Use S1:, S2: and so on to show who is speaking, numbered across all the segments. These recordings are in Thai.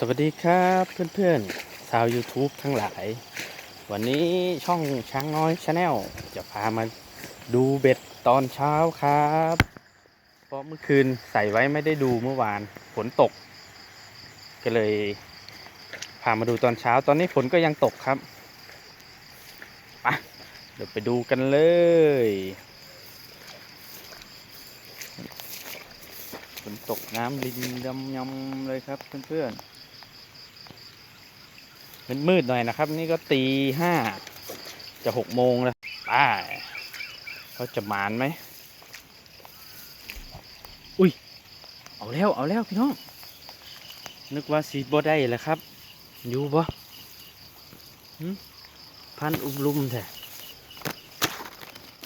S1: สวัสดีครับเพื่อนๆชาว YouTube ทั้งหลาย วันนี้ช่องช้างน้อยชาแนลจะพามาดูเบ็ดตอนเช้าครับ เพราะเมื่อคืนใส่ไว้ไม่ได้ดูเมื่อวานฝนตก ก็เลย พามาดูตอนเช้าตอนนี้ฝนก็ยังตกครับไปเดี๋ยวไปดูกันเลยฝนตกน้ำลินดำยำเลยครับเพื่อนๆ มืดๆหน่อยนะครับ นี่ก็ตีห้าจะหกโมงแล้วไป้าเขาจะมานไหม อุ้ย เอาแล้ว เอาแล้วพี่น้อง นึกว่าสีบ่ได้แล้วครับ อยู่บ่พันอุ้มลุมแท้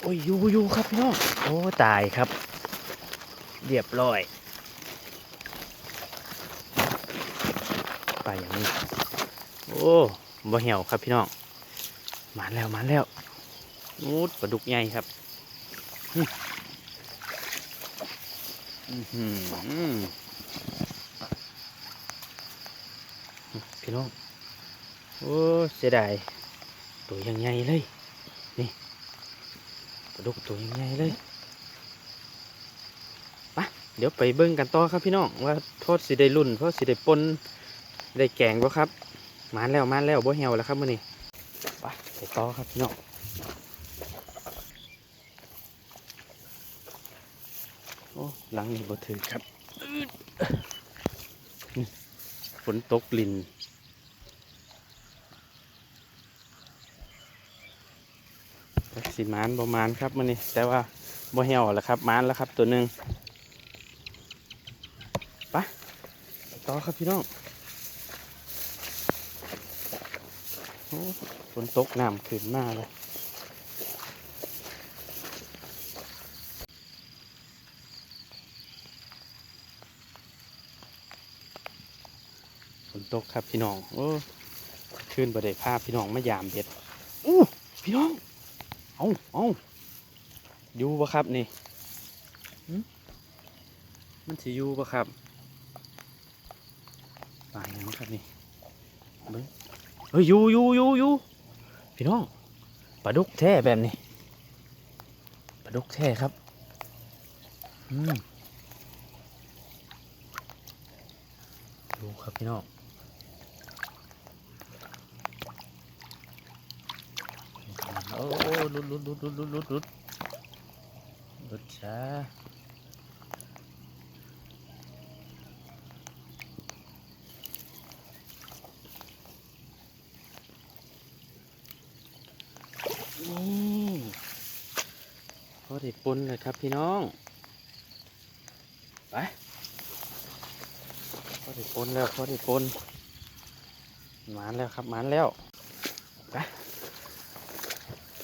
S1: โอ้ยอยู่อยู่ครับพี่น้อง โอ้ตายครับ เรียบร้อย ไปอย่างนี้ โอ้บ่เหี่ยวครับพี่น้องมาแล้วมาแล้วนูดปลาดุกใหญ่ครับอื้ออื้อหือพี่น้องโอ้เสียดายตัวยังใหญ่เลยนี่ปลาดุกตัวยังใหญ่เลยไปเดี๋ยวไปเบิ่งกันต่อครับพี่น้องว่าโทษสิได้รุ่นเพราะสิได้ปนได้แกงบ่ครับ มาแล้วมาแล้วบ่เหี่ยวแล้วครับมื้อนี้ไปไปต่อครับพี่น้องโอ้หลังนี้บ่ถือครับฝนตกลินสิมานบ่มานครับมื้อนี้แต่ว่าบ่เหี่ยวแล้วครับมานแล้วครับตัวหนึ่งไปไปต่อครับพี่น้อง โอ้ ฝนตกน้ำขึ้นมาเลยฝนตกครับพี่น้อง โอ้ขึ้นประเดี๋ยวภาพพี่น้องมายามเบ็ดอู้พี่น้อง เอาเอาอยู่ปะครับนี่ มันสิอยู่ปะครับปลาย่างครับนี่เบิ้ง เฮ้ยอยู่อยู่อยู่อยู่พี่น้องปลาดุกแท่แบบนี้ปลาดุกแท่ครับอืมดูครับพี่น้องโอ้ลุดลุดลุดลุดลุดลุดลุดช้า ได้ปนเลยครับพี่น้อง ไปพอได้ปนแล้วพอได้ปนหมานแล้วครับหมานแล้วไป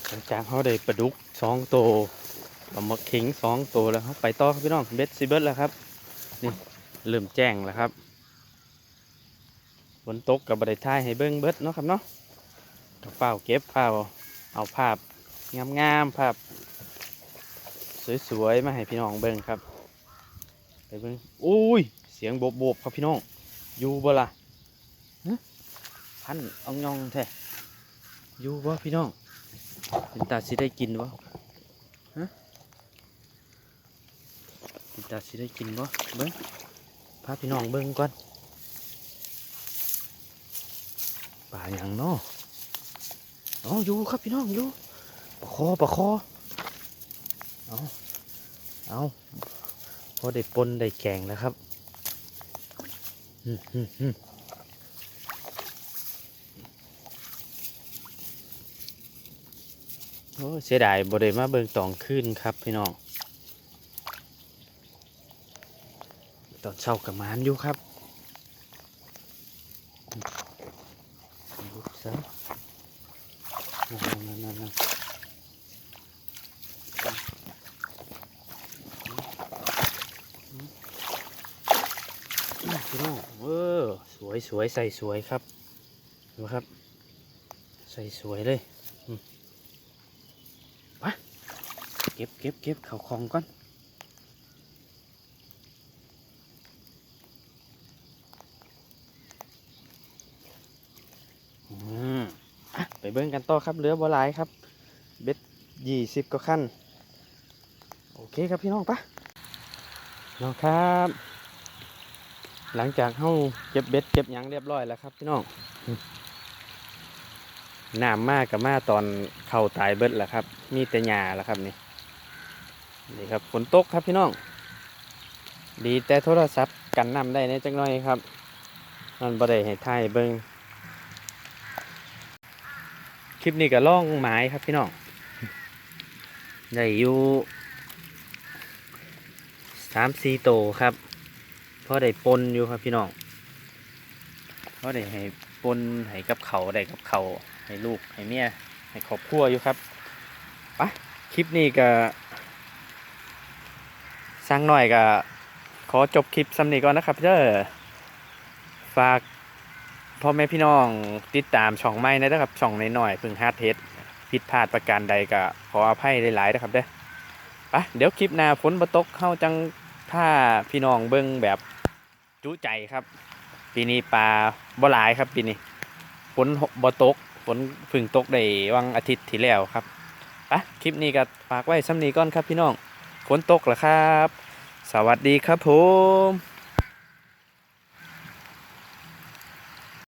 S1: หลังจากเขาได้ปลาดุกสองตัวปลาหมึกขิงสองตัวแล้วครับไปต่อครับพี่น้องเบ็ดซีเบิร์ดแล้วครับนี่เริ่มแจ้งแล้วครับฝนตกกับบไดท้ายให้เบิ้งเบิดเนาะครับเนาะก็เฝ้าเก็บเฝ้าเอาภาพงามๆภาพ สวยๆมาให้พี่น้องเบิ้งครับไปเบิ้งอุ้ยเสียงโบบๆครับพี่น้อง อยู่บ่ล่ะฮะพันเอองยองแท้อยู่บ่พี่น้องเป็นตาสิได้กินวะฮะเป็นตาสิได้กินวะเบิ้งพาพี่น้องเบิ้งก่อนป่าอย่างเนาะอาอยู่ครับพี่น้องอยู่ปะคอปะคอ เอาเอาพอได้ปนได้แกงแล้วครับโอ้เสียดายบริมาเบิงตองขึ้นครับพี่น้อง ตอนเช้ากับมานอยู่ครับ พี่น้องเออสวยสวยใส่สวยครับนะครับ ใส่สวยเลยปะเก็บเก็บเก็บเข่าคลองก่อนไปเบิ้งกันต่อครับเรือบัวลายครับ เบ็ดยี่สิบก็ขั้น โอเคครับพี่น้องปะน้องครับ หลังจากเฮาเก็บเบ็ดเก็บยังเรียบร้อยแล้วครับพี่น้องน้ำมากกับมาตอนเข่าตายเบิดแล้วครับ มีแต่หญ้าแล้วครับนี่นี่ครับฝนตกครับพี่น้อง ดีแต่โทรศัพท์กันน้ำได้ในจังน้อยครับมันบ่ได้ให้ถ่ายเบิ่งคลิปนี้ก็ล่องไม้ครับพี่น้องได้อยู่สามสี่โตครับ พอได้ปนอยู่ครับพี่น้องพอได้ให้ปนให้กับเขาได้กับเขาให้ลูกให้เมียให้ครอบครัวอยู่ครับปะคลิปนี้ก็สร้างหน่อยก็ขอจบคลิปสำนีก่อนนะครับเด้อฝากพ่อแม่พี่น้องติดตามช่องไม้นะครับช่องน้อยๆเพึ่งฮาร์ดเทสผิดพลาดประการใดก็ขออภัยหลายๆนะครับเด้อไปะเดี๋ยวคลิปหน้าฝนบ่ตกเข้าจังถ้าพี่น้องเบิ้งแบบ จุใจครับ ปีนี้ปลาบ่หลายครับ ปีนี้ฝนบ่ตกฝนเพึ่งตกได้วันอาทิตย์ที่แล้วครับปะคลิปนี้ก็ฝากไว้ซ้ำนี้ก่อนครับพี่น้องฝนตกแล้วครับ สวัสดีครับผม